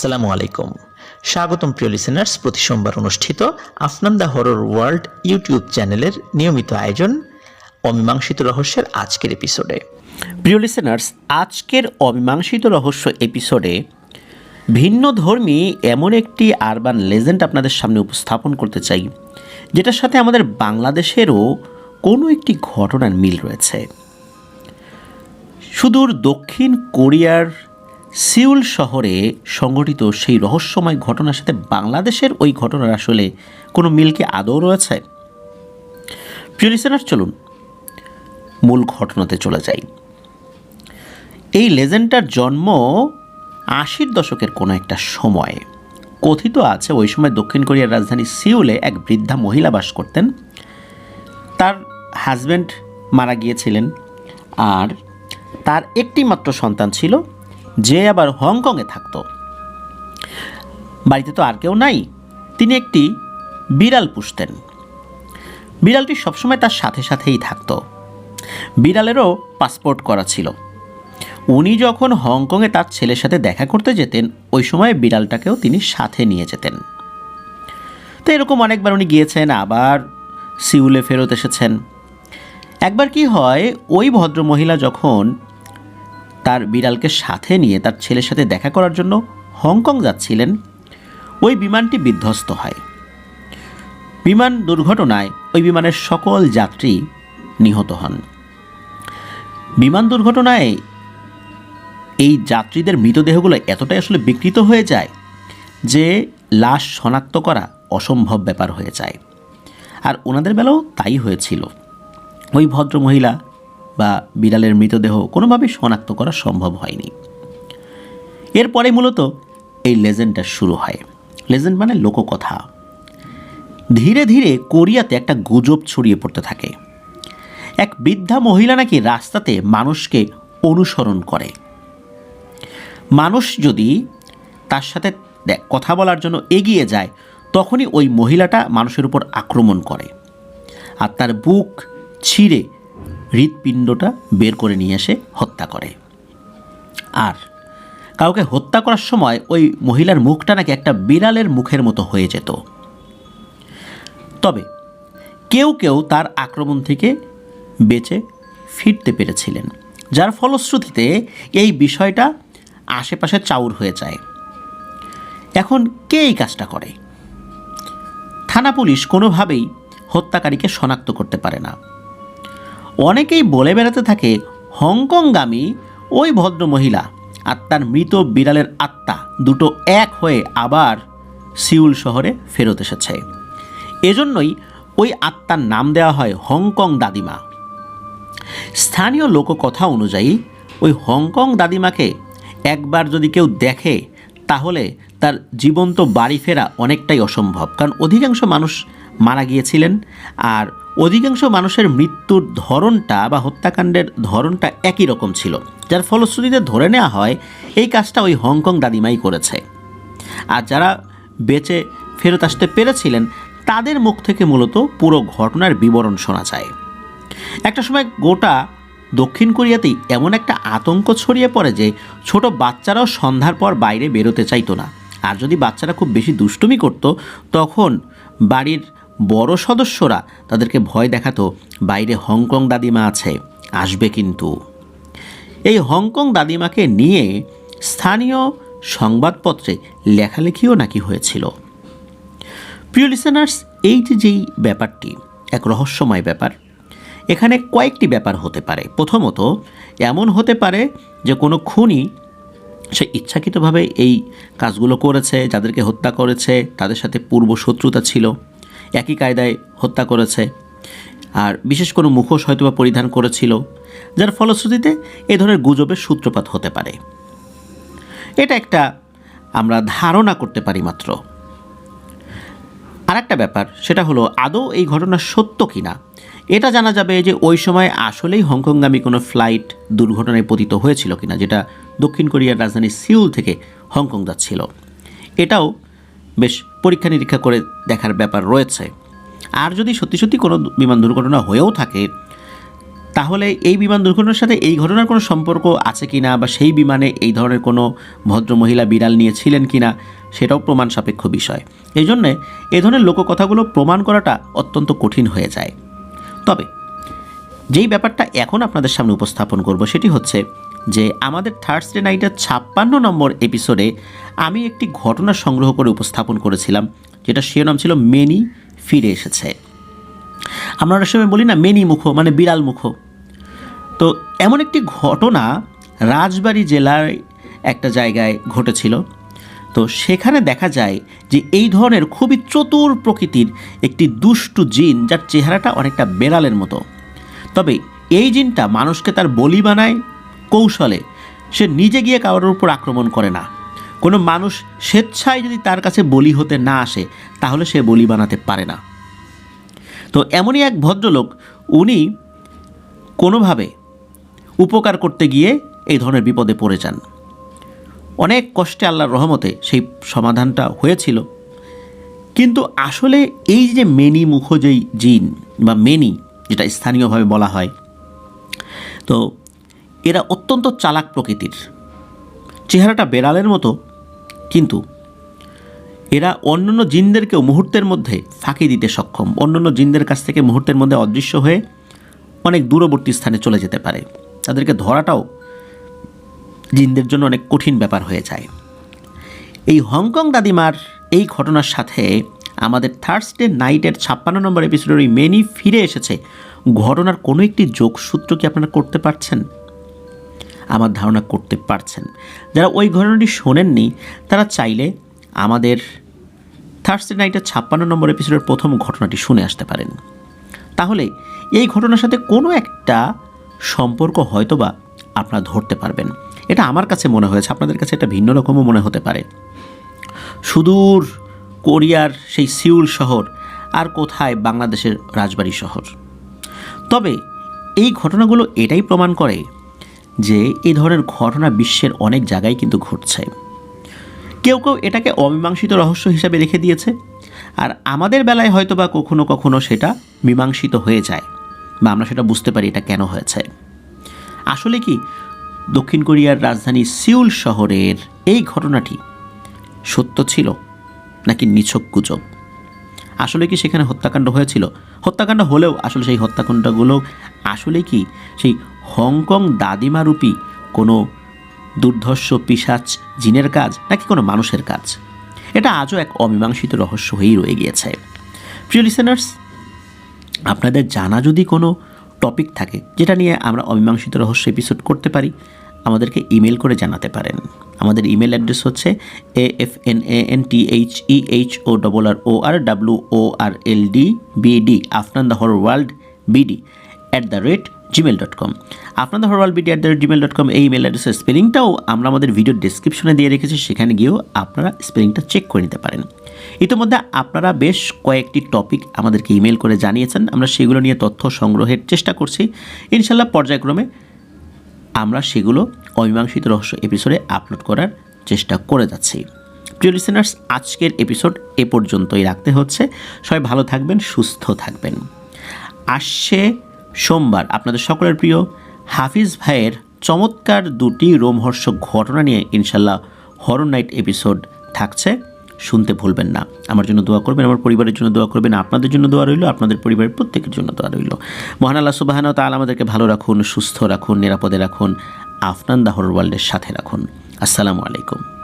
আসসালামু আলাইকুম। স্বাগতম প্রিয় লিসেনার্স প্রতি সোমবার অনুষ্ঠিত Afnan the Horror World YouTube চ্যানেলের নিয়মিত আয়োজন অমীমাংসিত রহস্যের আজকের এপিসোডে প্রিয় লিসেনার্স আজকের অমীমাংসিত রহস্য এপিসোডে ভিন্ন ধর্মী এমন একটি আরবান লেজেন্ড আপনাদের সামনে উপস্থাপন করতে চাই, যেটার সাথে আমাদের বাংলাদেশেরও কোনো একটি ঘটনার মিল রয়েছে। সুদূর দক্ষিণ কোরিয়ার সিউল শহরে সংঘটিত সেই রহস্যময় ঘটনার সাথে বাংলাদেশের ওই ঘটনার আসলে কোনো মিলকে আদৌ রয়েছে? প্রিয় লিসেনার চলুন মূল ঘটনাতে চলে যাই। এই লেজেন্ডটার জন্ম আশির দশকের কোনো একটা সময়ে। কথিত আছে, ওই সময় দক্ষিণ কোরিয়ার রাজধানী সিউলে এক বৃদ্ধা মহিলা বাস করতেন। তার হাজব্যান্ড মারা গিয়েছিলেন আর তার একটি মাত্র সন্তান ছিল যে আবার হংকংয়ে থাকতো। বাড়িতে তো আর কেউ নাই, তিনি একটি বিড়াল পুষতেন। বিড়ালটি সবসময় তার সাথে সাথেই থাকত। বিড়ালেরও পাসপোর্ট করা ছিল। উনি যখন হংকংয়ে তার ছেলের সাথে দেখা করতে যেতেন, ওই সময় বিড়ালটাকেও তিনি সাথে নিয়ে যেতেন। তো এরকম অনেকবার উনি গিয়েছেন, আবার সিউলে ফেরত এসেছেন। একবার কি হয়, ওই ভদ্রমহিলা যখন তার বিড়ালকে সাথে নিয়ে তার ছেলের সাথে দেখা করার জন্য হংকং যাচ্ছিলেন। ওই বিমানটি বিধ্বস্ত হয়। বিমান দুর্ঘটনায় ওই বিমানের সকল যাত্রী নিহত হন। বিমান দুর্ঘটনায় এই যাত্রীদের মৃতদেহগুলো এতটাই আসলে বিকৃত হয়ে যায় যে লাশ শনাক্ত করা অসম্ভব ব্যাপার হয়ে যায়। আর ওনাদের বেলাও তাই হয়েছিল। ওই ভদ্র মহিলা বা বিড়ালের মৃতদেহ কোনোভাবে শনাক্ত করা সম্ভব হয়নি। এরপরে মূলত এই লেজেন্ডটা শুরু হয়। লেজেন্ড মানে লোককথা। ধীরে ধীরে কোরিয়াতে একটা গুজব ছড়িয়ে পড়তে থাকে। এক বৃদ্ধা মহিলা নাকি রাস্তাতে মানুষকে অনুসরণ করে। মানুষ যদি তার সাথে কথা বলার জন্য এগিয়ে যায়, তখনই ওই মহিলাটা মানুষের উপর আক্রমণ করে। আর তার বুক ছিঁড়ে হৃৎপিণ্ডটা বের করে নিয়ে এসে হত্যা করে। আর কাউকে হত্যা করার সময় ওই মহিলার মুখটা নাকি একটা বিড়ালের মুখের মতো হয়ে যেত। তবে কেউ কেউ তার আক্রমণ থেকে বেঁচে ফিরতে পেরেছিলেন, যার ফলশ্রুতিতে এই বিষয়টা আশেপাশে চাউর হয়ে যায়। এখন কে এই কাজটা করে? থানা পুলিশ কোনোভাবেই হত্যাকারীকে শনাক্ত করতে পারে না। অনেকেই বলে বেড়াতে থাকে, হংকংগামী ওই ভদ্র মহিলা আর তার মৃত বিড়ালের আত্মা দুটো এক হয়ে আবার সিউল শহরে ফেরত এসেছে। এজন্যই ওই আত্মার নাম দেওয়া হয় হংকং দাদিমা। স্থানীয় লোককথা অনুযায়ী, ওই হংকং দাদিমাকে একবার যদি কেউ দেখে, তাহলে তার জীবন্ত বাড়ি ফেরা অনেকটাই অসম্ভব। কারণ অধিকাংশ মানুষ মারা গিয়েছিলেন আর অধিকাংশ মানুষের মৃত্যুর ধরনটা বা হত্যাকাণ্ডের ধরনটা একই রকম ছিল। যার ফলশ্রুতিতে ধরে নেওয়া হয়, এই কাজটা ওই হংকং দাদিমাই করেছে। আর যারা বেঁচে ফেরত আসতে পেরেছিলেন, তাদের মুখ থেকে মূলত পুরো ঘটনার বিবরণ শোনা যায়। একটা সময় গোটা দক্ষিণ কোরিয়াতেই এমন একটা আতঙ্ক ছড়িয়ে পড়ে যে ছোট বাচ্চারাও সন্ধ্যার পর বাইরে বেরোতে চাইতো না। আর যদি বাচ্চারা খুব বেশি দুষ্টুমি করত, তখন বাড়ির বড় সদস্যরা তাদেরকে ভয় দেখাতো, বাইরে হংকং দাদিমা আছে, আসবে কিন্তু। এই হংকং দাদিমাকে নিয়ে স্থানীয় সংবাদপত্রে লেখালেখিও নাকি হয়েছিল। প্রিয় লিসেনার্স এই যে যেই ব্যাপারটি, এক রহস্যময় ব্যাপার, এখানে কয়েকটি ব্যাপার হতে পারে। প্রথমত, এমন হতে পারে যে কোনো খুনি সে ইচ্ছাকৃতভাবে এই কাজগুলো করেছে, যাদেরকে হত্যা করেছে, তাদের সাথে পূর্ব শত্রুতা ছিল। একই কায়দায় হত্যা করেছে। আর বিশেষ কোনো মুখোশ হয়তোবা পরিধান করেছিল, যার ফলশ্রুতিতে এ ধরনের গুজবের সূত্রপাত হতে পারে। এটা একটা আমরা ধারণা করতে পারি মাত্র। আর একটা ব্যাপার, সেটা হলো, আদৌ এই ঘটনা সত্য কিনা? এটা জানা যাবে যে ওই সময় আসলেই হংকংগামী কোনো ফ্লাইট দুর্ঘটনায় পতিত হয়েছিল কিনা, যেটা দক্ষিণ কোরিয়ার রাজধানী সিউল থেকে হংকং যাচ্ছিল। এটাও বেশ পরীক্ষা নিরীক্ষা করে দেখার ব্যাপার রয়েছে। আর যদি সত্যি সত্যি কোনো বিমান দুর্ঘটনা হয়েও থাকে, তাহলে এই বিমান দুর্ঘটনার সাথে এই ঘটনার কোনো সম্পর্ক আছে কি না বা সেই বিমানে এই ধরনের কোনো ভদ্র মহিলা বিড়াল নিয়ে ছিলেন কি না সেটাও প্রমাণ সাপেক্ষ বিষয়। এই জন্যে এই ধরনের লোককথাগুলো প্রমাণ করাটা অত্যন্ত কঠিন হয়ে যায়। তবে যেই ব্যাপারটা এখন আপনাদের সামনে উপস্থাপন করব, সেটি হচ্ছে যে আমাদের থার্সডে নাইটের ছাপ্পান্ন নম্বর এপিসোডে আমি একটি ঘটনা সংগ্রহ করে উপস্থাপন করেছিলাম যেটা শিরোনাম ছিল মেনি ফিরে এসেছে। আমরা অনেক সময় বলি না মেনি মুখো মানে বিড়াল মুখো। তো এমন একটি ঘটনা রাজবাড়ী জেলার একটা জায়গায় ঘটেছিল। তো সেখানে দেখা যায় যে এই ধরনের খুবই চতুর প্রকৃতির একটি দুষ্টু জিন, যার চেহারাটা অনেকটা বেড়ালের মতো। তবে এই জিনটা মানুষকে তার বলি বানায় কৌশলে সে নিজে গিয়ে কারোর উপর আক্রমণ করে না। কোনো মানুষ স্বেচ্ছায় যদি তার কাছে বলি হতে না আসে, তাহলে সে বলি বানাতে পারে না। তো এমনই এক ভদ্রলোক, উনি কোনোভাবে উপকার করতে গিয়ে এই ধরনের বিপদে পড়ে যান। অনেক কষ্টে আল্লাহর রহমতে সেই সমাধানটা হয়েছিল। কিন্তু আসলে এই যে মেনি মুখ যেই জিন বা মেনি, যেটা স্থানীয়ভাবে বলা হয়, তো এরা অত্যন্ত চালাক প্রকৃতির। চেহারাটা বেড়ালের মতো, কিন্তু এরা অন্যান্য জিনদেরকেও মুহূর্তের মধ্যে ফাঁকি দিতে সক্ষম। অন্যান্য জিনদের কাছ থেকে মুহূর্তের মধ্যে অদৃশ্য হয়ে অনেক দূরবর্তী স্থানে চলে যেতে পারে। তাদেরকে ধরাটাও জিনদের জন্য অনেক কঠিন ব্যাপার হয়ে যায়। এই হংকং দাদিমার এই ঘটনার সাথে আমাদের থার্সডে নাইটের ছাপ্পান্ন নম্বর এপিসোডের ওই মেনি ফিরে এসেছে। ঘটনার কোনো একটি যোগসূত্র কি আপনারা করতে পারছেন? আমার ধারণা করতে পারছেন। যারা ওই ঘটনাটি শোনেননি, তারা চাইলে আমাদের থার্সডে নাইটের ছাপ্পান্ন নম্বর এপিসোডের প্রথম ঘটনাটি শুনে আসতে পারেন। তাহলে এই ঘটনার সাথে কোনো একটা সম্পর্ক হয়তোবা আপনারা ধরতে পারবেন। এটা আমার কাছে মনে হয়েছে, আপনাদের কাছে এটা ভিন্ন রকমও মনে হতে পারে। সুদূর কোরিয়ার সেই সিউল শহর আর কোথায় বাংলাদেশের রাজবাড়ি শহর। তবে এই ঘটনাগুলো এটাই প্রমাণ করে যে এই ধরনের ঘটনা বিশ্বের অনেক জায়গায় কিন্তু ঘটছে। কেউ কেউ এটাকে অমীমাংসিত রহস্য হিসাবে রেখে দিয়েছে, আর আমাদের বেলায় হয়তো বা কখনো কখনো সেটা মীমাংসিত হয়ে যায় বা আমরা সেটা বুঝতে পারি এটা কেন হয়েছে। আসলে কি, দক্ষিণ কোরিয়ার রাজধানী সিউল শহরের এই ঘটনাটি সত্য ছিল নাকি নিছক গুজব? আসলে কি সেখানে হত্যাকাণ্ড হয়েছিল? হত্যাকাণ্ড হলেও আসলে সেই হত্যাকাণ্ডগুলো আসলে কি সেই হংকং দাদিমারূপী কোনো দুর্ধর্ষ পিসাচ জিনের কাজ নাকি কোনো মানুষের কাজ? এটা আজও এক অমীমাংসিত রহস্য হয়েই রয়ে গিয়েছে। প্রিয় লিসেনার্স আপনাদের জানা যদি কোনো টপিক থাকে যেটা নিয়ে আমরা অমীমাংসিত রহস্য এপিসোড করতে পারি আমাদেরকে ইমেল করে জানাতে পারেন। আমাদের ইমেল অ্যাড্রেস হচ্ছে A F N A N T H E H O double R O R W O R L D BD Afnan the Har world BD at the rate Gmail dot com আপনাদের হরওয়াল BD at the rate Gmail dot com এই email অ্যাড্রেসের স্পেলিংটাও আমরা আমাদের video ডিসক্রিপশনে দিয়ে রেখেছি, সেখানে গিয়েও আপনারা স্পেলিংটা চেক করে নিতে পারেন। ইতিমধ্যে আপনারা বেশ কয়েকটি টপিক আমাদেরকে ইমেল করে জানিয়েছেন। আমরা সেগুলো নিয়ে তথ্য সংগ্রহের চেষ্টা করছি। ইনশাল্লাহ পর্যায়ক্রমে আমরা সেগুলো অমীমাংসিত রহস্য এপিসোডে আপলোড করার চেষ্টা করে যাচ্ছি। প্রিয় লিসেনার্স আজকের এপিসোড এ পর্যন্তই রাখতে হচ্ছে। সবাই ভালো থাকবেন, সুস্থ থাকবেন। আসছে সোমবার আপনাদের সকলের প্রিয় হাফিজ ভাইয়ের চমৎকার দুটি রোমহর্ষক ঘটনা নিয়ে ইনশাল্লাহ হরর নাইট এপিসোড থাকছে। শুনতে ভুলবেন না। আমার জন্য দোয়া করবেন, আমার পরিবারের জন্য দোয়া করবেন, আপনাদের জন্য দোয়া রইল, আপনাদের পরিবারের প্রত্যেকের জন্য দোয়া রইল। মহান আল্লাহ সুবাহান তাল আমাদেরকে ভালো রাখুন, সুস্থ রাখুন, নিরাপদে রাখুন, আফনান দাহর ওয়ার্ল্ডের সাথে রাখুন। আসসালামু আলাইকুম।